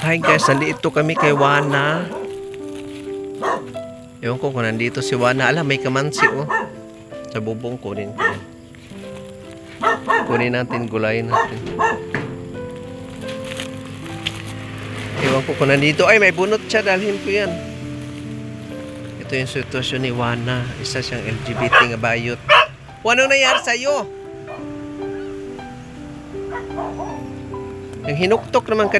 Hi guys, nandito kami kay Wana. Ewan ko kung nandito si Wana. Alam, may kamansi oh. Sa bubong kunin ko. Kunin natin, gulayin natin. Ewan ko kung nandito. Ay, may bunot siya. Dalhin ko yan. Ito yung sitwasyon ni Wana. Isa siyang LGBT nga bayot. Ano nangyari sa'yo? Yung hinuktok naman ka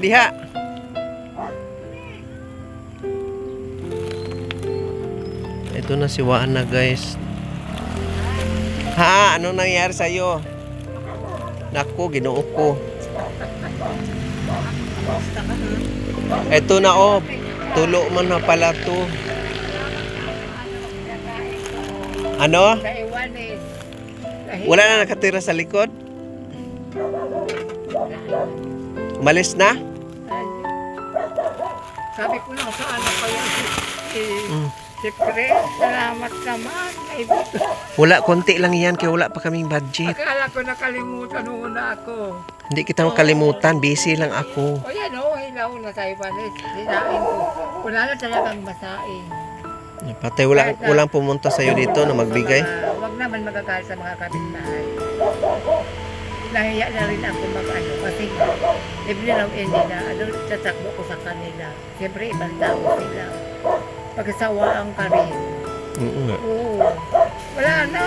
Ito na si Wana guys. Ha? Ano nangyari sa'yo? Naku, ginoo ko. Ito na oh. Tulo man na pala to. Ano? Sa Wala na nakatira sa likod? Umalis na? sabi ko lang sa anak ko yan. Si, si Fred, salamat naman. kaibigan. Wala, konti lang yan kaya wala pa kaming budget. Akala ko nakalimutan mo na ako. Hindi kita makalimutan, busy lang ako. O yan o, hilaw na sa iwan eh. Sinain ko. Wala na talagang masain. Patay, wala, walang pumunta sa'yo dito na magbigay. Mga- Wag naman magagalit sa mga kapitbahay. Nahiya na rin ako mag-ano kasi libre lang hindi na ano, tatakbo ko sa kanila. Siyempre ibang tao sila. Pagkasawaan ka rin. Oo nga. Oo. Wala na.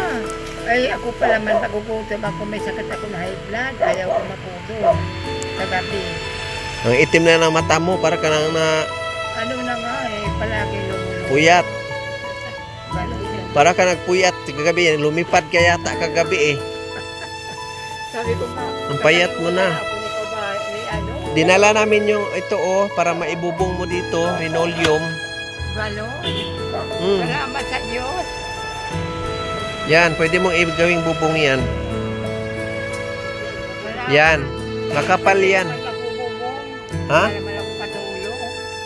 Ay ako pa naman pagpuputom ako may sakit ako na high blood. Ayaw ko maputom. Sa gabi. Ang itim na ng mata mo, para ka nang na Ano na nga eh, palagi lumulong. puyat. Para ka nagpuyat kagabi, lumipad ka yata kagabi eh. Sabi ko nga. Ang payat mo na. Ano? Dinala namin yung ito oh, para maibubong mo dito, linoleum. Balo? Mm. Salamat sa Diyos. Yan, pwede mong gawing bubong yan. Salamat. Yan, makapal yan. Ha?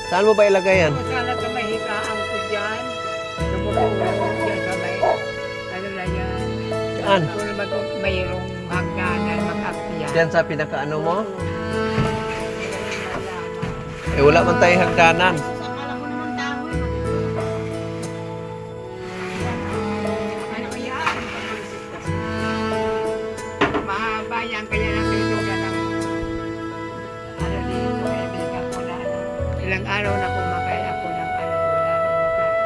Saan mo ba ilagay yan? Sana sa mahigaan ko dyan. Tumutulong dyan sa may, ano na yan. Saan? Kung kung mayroong hagdanan, mag-akyat. Diyan sa pinakaano mo? Eh wala man tayong hagdanan. Araw na kumakain ako ng ano, wala na makain.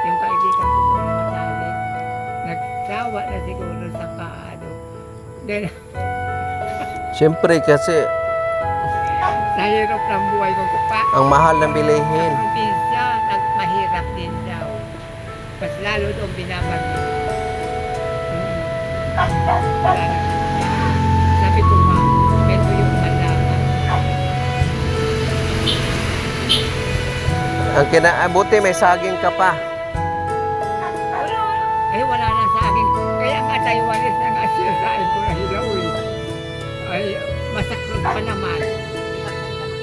Yung kaibigan ko po na matalik, nagsawa na siguro sa kaano. Then, Siyempre kasi sa hirap ng buhay ko pa. ang mahal ng bilihin. Sa probinsya, nag mahirap din daw. Mas lalo doon binabagyo. Hmm. Wala na. Ang kinaabuti may saging ka pa. Eh, wala na sa akin. Kaya nga tayo walis na nga sinasain ko na hilaw eh. Ay, masaklot pa naman.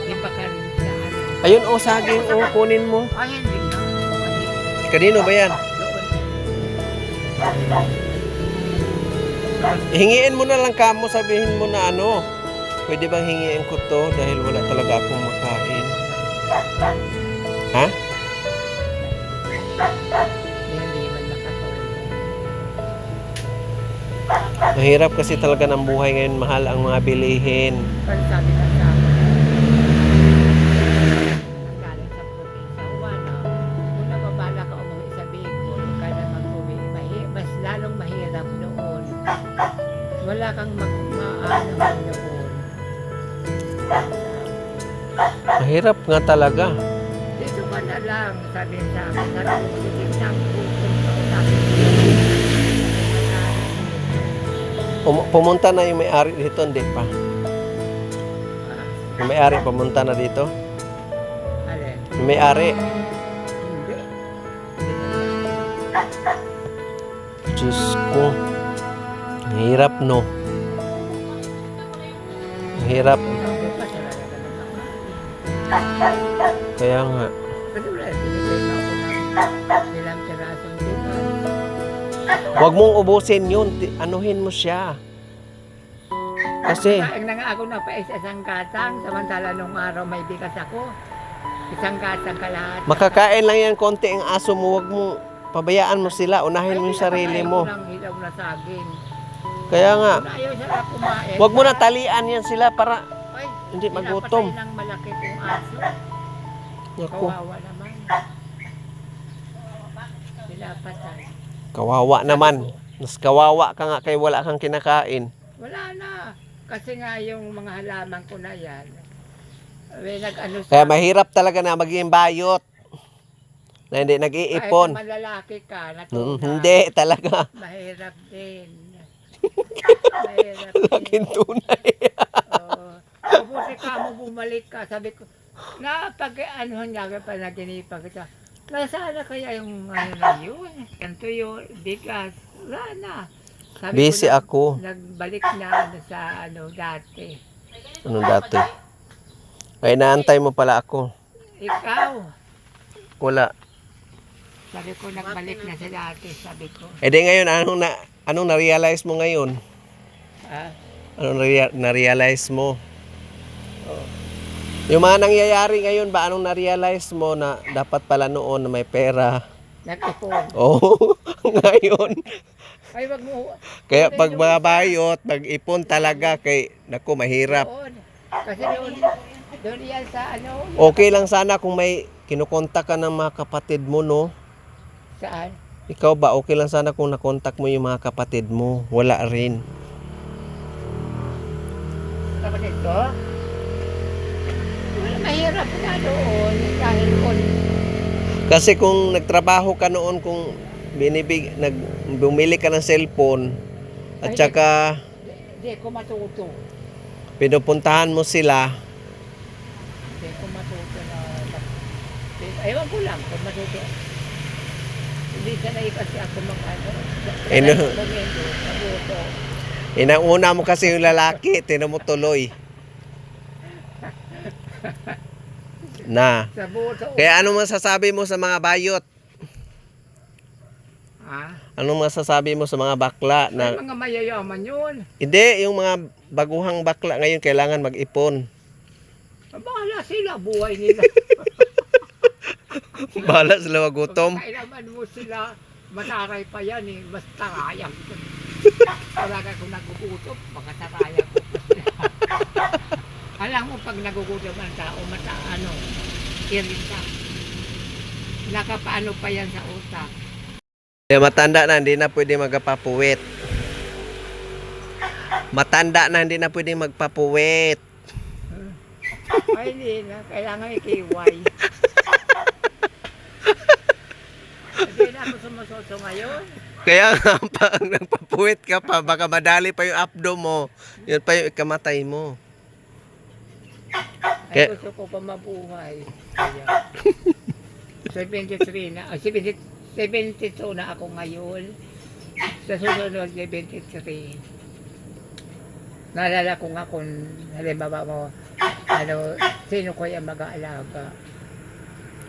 Di ba ka rin sa ano? Ayun oh, saging oh, kunin mo. Ay, hindi na. Kanino ba yan? Hingiin mo na lang kamo, sabihin mo na ano. Pwede bang hingiin ko to dahil wala talaga akong makain. Ha? Mahirap kasi talaga ng buhay ngayon, mahal ang mga bilihin. Pero sabi na sa akin, wala. Ka ka kang mag maano noon. Mahirap nga talaga. Lang, sabi sa akin, narusigit na ang bukod ko. Sabi Pum- pumunta na yung may-ari dito, hindi pa. Yung may-ari, pumunta na dito. Alin? Yung may-ari, Hindi. Diyos ko. Ang hirap, no? Ang hirap. Naman Kaya nga. Huwag mong ubusin yun. Anuhin mo siya. Kasi. Ang nang ako na pa isa isang gatang, samantala nung araw may bigas ako. Isang gatang kalahat. Makakain lang yan konti ang aso mo. Huwag mo, pabayaan mo sila. Unahin mo yung sarili mo. Hilaw na. Kaya nga, ayaw siya na kumain. huwag mo na talian yan sila para hindi magutom. pinapatay ng malaki kong aso. Naku, Kawawa naman. Pinapatay. Kawawa naman. Mas kawawa ka nga kay wala kang kinakain. Wala na. Kasi nga yung mga halaman ko na yan. May nag-ano Kaya mahirap talaga na maging bayot. Na hindi Kahit nag-iipon. naman lalaki ka, Mm, natuna. hindi talaga. Mahirap din. Mahirap din. Laking tunay. Oo. Mabuti ka mo bumalik ka. Sabi ko, na pag ano niya pa naginipan kita. Nasaan na kaya yung ano na yun? Yung tuyo, bigas. Wala na. Sabi Busy ko, na- ako. Nagbalik na ano sa ano dati. Ano dati? Ay, naantay mo pala ako. Ikaw. Wala. Sabi ko, nagbalik na sa dati. Sabi ko, Eh di ngayon, anong, na, anong na-realize mo ngayon? ah, Anong na- na-realize mo? Yung mga nangyayari ngayon ba, anong na-realize mo na dapat pala noon na may pera? nag-ipon. Oo, ngayon. Ay, wag mo. Kaya pag mga bayot, mag-ipon talaga kay, naku, mahirap. Doon. Kasi doon, doon yan sa ano, Okay lang sana kung may kinukontak ka ng mga kapatid mo, no? saan? Ikaw ba, okay lang sana kung nakontak mo yung mga kapatid mo? Wala rin. Kapatid ko? Wala, mahirap na doon. Dahil kung Kasi kung nagtrabaho ka noon, kung binibig, nag, bumili ka ng cellphone, at Ay, saka hindi ko matuto. pinupuntahan mo sila, Hindi ko matuto na... Ewan ko lang kung matuto. Hindi sanay kasi ako mag ano. Eh, no. Momento, mabuto. inauna mo kasi yung lalaki, tinan mo tuloy. Na. Sa buto. Kaya ano masasabi mo sa mga bayot? Ha? Anong masasabi mo sa mga bakla Ay, na mga mayayaman yun. hindi yung mga baguhang bakla ngayon kailangan mag-ipon. Bahala sila, buhay nila. Bahala sila magutom. Pag kailaman mo sila, mataray pa yan eh. Mas tarayang. Wala ka kung nagugutom, baka tarayang ko. Alam mo, pag nagugutom ang tao, mata, ano, irita. Nakapaano pa yan sa utak. Kaya matanda na, hindi na pwede magpapuwit. Matanda na, hindi na pwede magpapuwit. Ay, hindi na. Kailangan ikiway. Hindi na ako sumusoso ngayon. Kaya nga, pag nagpapuwit ka pa, baka madali pa yung abdo mo. Yun pa yung ikamatay mo. Ay, Kaya- gusto ko pa mabuhay. Kaya, 73 na, ah, 70 72 na ako ngayon. Sa susunod, 73. Naalala ko nga kung halimbawa mo, ano, sino kaya mag-aalaga?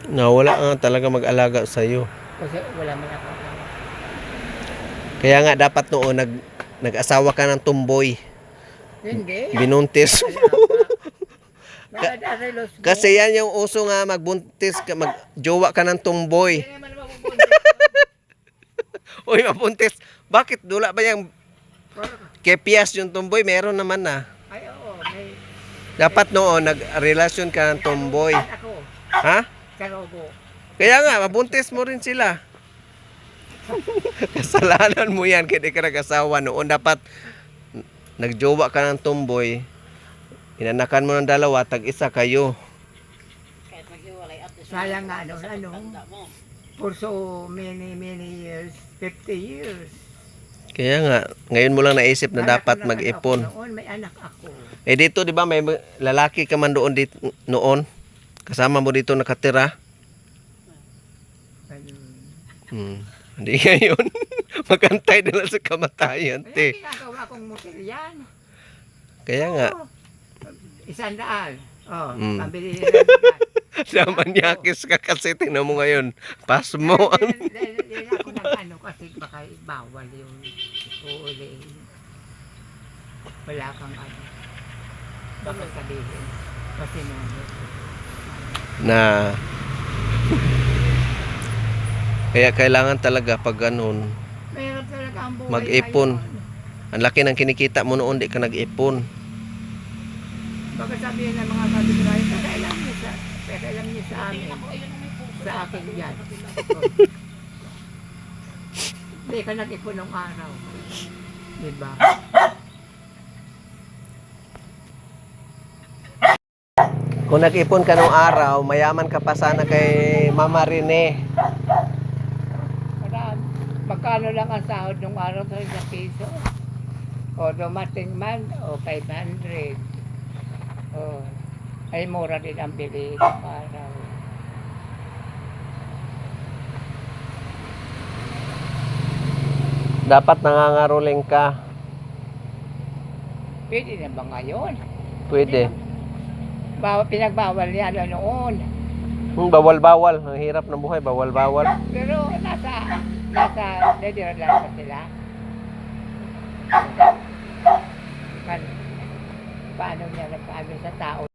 Na wala nga talaga mag-alaga sa'yo. Kasi wala man ako. Kaya nga, dapat noon, nag, nag-asawa ka ng tumboy. Hindi. Binuntis. Mo. Kasi yan yung uso nga, magbuntis ka, mag-jowa ka ng tumboy. Uy, mabuntis. Bakit? Dula ba yung kepias yung tumboy? Meron naman na. Ay, oo. May, Dapat noon, nag-relasyon ka ng tumboy. ako. Ha? Karogo. Kaya nga, mabuntis mo rin sila. Kasalanan mo yan kaya di ka nag-asawa noon. Dapat nagjowa ka ng tumboy. Inanakan mo ng dalawa, tag-isa kayo. Sayang nga, ano, ano, for so many, many years, 50 years. Kaya nga, ngayon mo lang naisip na Anak dapat ko mag-ipon. Noon, may anak ako. Eh dito, di ba, may lalaki ka man doon dito, noon? Kasama mo dito nakatira? Ganun. Hmm. Hindi ngayon. Magantay na lang sa kamatayan, Ay, te. ginagawa kong motel yan. Kaya nga, isang daan. Oh, Mm. pambili nila ng bigas. namanyakis ka kasi, tingnan mo ngayon. Pas mo. Dahil- dahil- dahil ako ng ano kasi baka bawal yung uuli. Wala kang ano. Baka sabihin. Kasi nani. na kaya kailangan talaga pag ganun Mahirap talaga ang buhay Mag-ipon. ngayon. ang laki ng kinikita mo noon di ka nag-ipon Baka sabihin ng mga kapitbahay, pakailan niyo sa, pakailan niyo sa amin. Sa akin yan. Hindi ka nag-ipon ng araw. Diba? kung nag-ipon ka nung araw mayaman ka pa sana kay Mama Rene Marami. Magkano lang ang sahod ng araw sa isang piso? O dumating man, o 500. O, ay mura din ang bili ng araw. dapat nangangaroling ka Pwede na ba ngayon? pwede Bawa, pinagbawal niya na noon. hmm, bawal-bawal ang hirap ng buhay bawal-bawal Pero nasa, nasa, nadiralan pa sila. Kan, paano niya nagpaano sa tao